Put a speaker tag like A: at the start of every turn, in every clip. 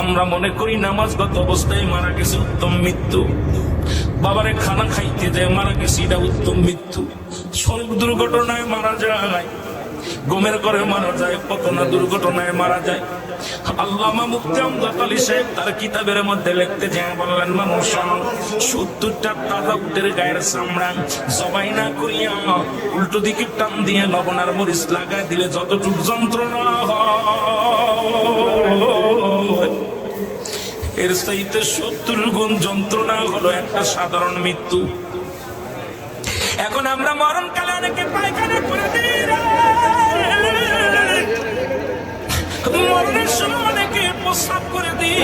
A: আমরা মনে করি নামাজগত অবস্থায় মারা গেছে উত্তম মৃত্যু। বাবারে খানা খাইতে দেয়, মারা গেছে, এটা উত্তম মৃত্যু। সড়ক দুর্ঘটনায় মারা যায়, ঘুমের করে মারা যায় কত না দুর্ঘটনায় মারা যায়। আল্লামা কিতাবের মধ্যে জবাই না করিয়া টান দিয়ে মরিচ লাগায় দিলে যতটুকু যন্ত্রণা হয়। এর চাইতে সত্তর গুণ যন্ত্রণা হলো একটা সাধারণ মৃত্যু। এখন আমরা মরণকালে অনেকে পায়খানা করে মরণের সময় অনেকে প্রস্রাব করে দিই।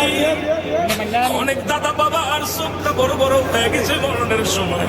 A: অনেক দাদা বাবা আর চোখটা বড় বড় হয়ে গেছে মরণের সময়।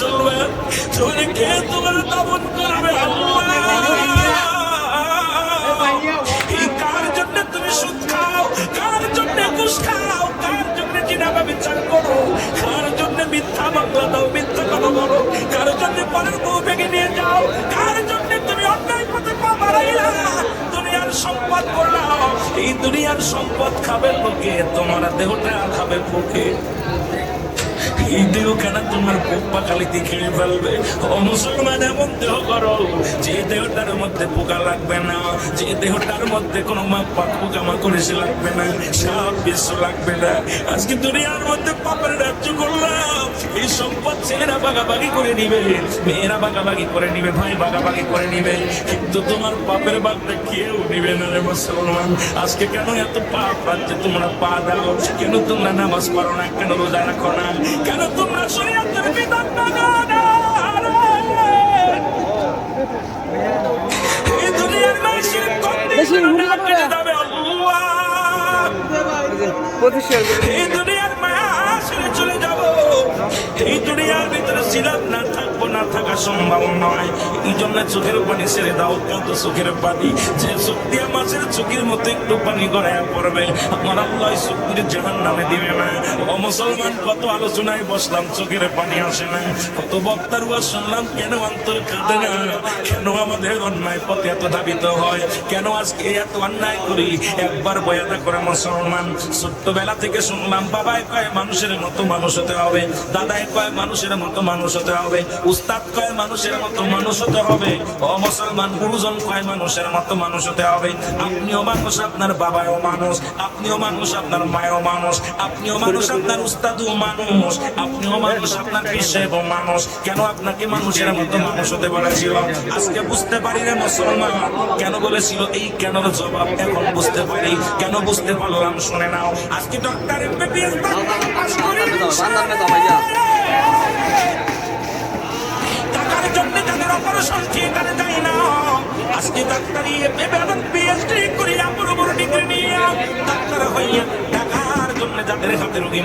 A: মুসলমান তুমি কে তোমার দাপন করবে? কার জন্য তুমি সুদ খাও? কার জন্য ঘুষ খাও? কার জন্য জিনাবা বিচার করো? কার জন্য মিথ্যা মামলা দাও, মিথ্যা কথা বলো? কার জন্য পরের বউ ভেঙে নিয়ে যাও? কার জন্য তুমি অন্যায় পথে পা বাড়াইলা? দুনিয়ার সম্পদ করলাম। এই দুনিয়ার সম্পদ খাবে লোকে, তোমার দেহটা খাবে পোকে দেহ কেন তোমার পোপা কালিতে খেয়ে ফেলবে? ও মুসলমান এমন দেহ করো, যে দেহটার মধ্যে পোকা লাগবে না, যে দেহটার মধ্যে কোনো মা পাক পোকামা করেছে লাগবে না সব বিশ্ব লাগবে না। আজকে দুনিয়ার মধ্যে পাপের রাজ্য করলাম। এই সম্পদ ছেলেরা বাগাবাগি করে নিবে, মেয়েরা বাগাবাগি করে নিবে, ভাই বাগাবাগি করে নিবে। কিন্তু তোমার পাপের বাগটা কেউ নিবে না রে মুসলমান। আজকে কেন এত পাপ রাজ্যে তোমরা পা দাও? কেন তোমরা নামাজ পড়ো না? কেন রোজা রাখো না? কেন তোমরা শরীয়তের বিধান না এই দুনিয়ার মানুষের
B: ঘুরে যাবে।
A: আল্লাহ! এই দুনিয়ার মায়া চলে যাব এই দুনিয়ার ভিতরে না থাকব, না থাকা সম্ভব নয়। এই জন্য চোখের পানি ছেড়ে দাও, কত চোখের পানি? যে চোখ দিয়ে মাছের চোখের মতো একটু পানি গড়ায় পড়বে, আমার আল্লাহ চোখের জাহান নামে দিবে না। ও মুসলমান, কত আলোচনায় বসলাম, চোখের পানি আসে না। কত বক্তার ওয়াজ শুনলাম, কেন অন্তর কাঁদে না? কেন আমাদের অন্যায় পথে এত ধাবিত হয়? কেন আজকে এত অন্যায় করি? একবার বয়াটা করে মুসলমান। ছোট্টবেলা থেকে শুনলাম বাবাই কয়, মানুষের মতো মানুষ হতে হবে দাদাই কয়, মানুষের মতো মানুষ হতে হবে। উস্তাদ কয় মানুষের মতো মানুষ হতে হবে। ও মুসলমান গুরুজন কয় মানুষের মতো মানুষ হতে হবে। আপনিও মানুষ আপনার বাবাও মানুষ। আপনিও মানুষ আপনার মায়ও মানুষ। আপনিও মানুষ আপনার উস্তাদও মানুষ। আপনিও মানুষ আপনার পিসেবও মানুষ। কেন আপনাকে মানুষের মতো মানুষ হতে বলেছিল? আজকে বুঝতে পারি রে মুসলমান। কেন বলেছিল? এই কেন জবাব এখন বুঝতে পারি। কেন বুঝতে পারলাম শুনে নাও। আজকে ডক্টর এমবিবিএস পাস করে অপারেশন থিয়েটারে যাই না। আজকে ডাক্তারি বেতন পিএইচডি করিয়া বড় বড় ডিগ্রি নিয়ে ডাক্তার হইয়া টাকার জন্য যাদের হাতে রোগী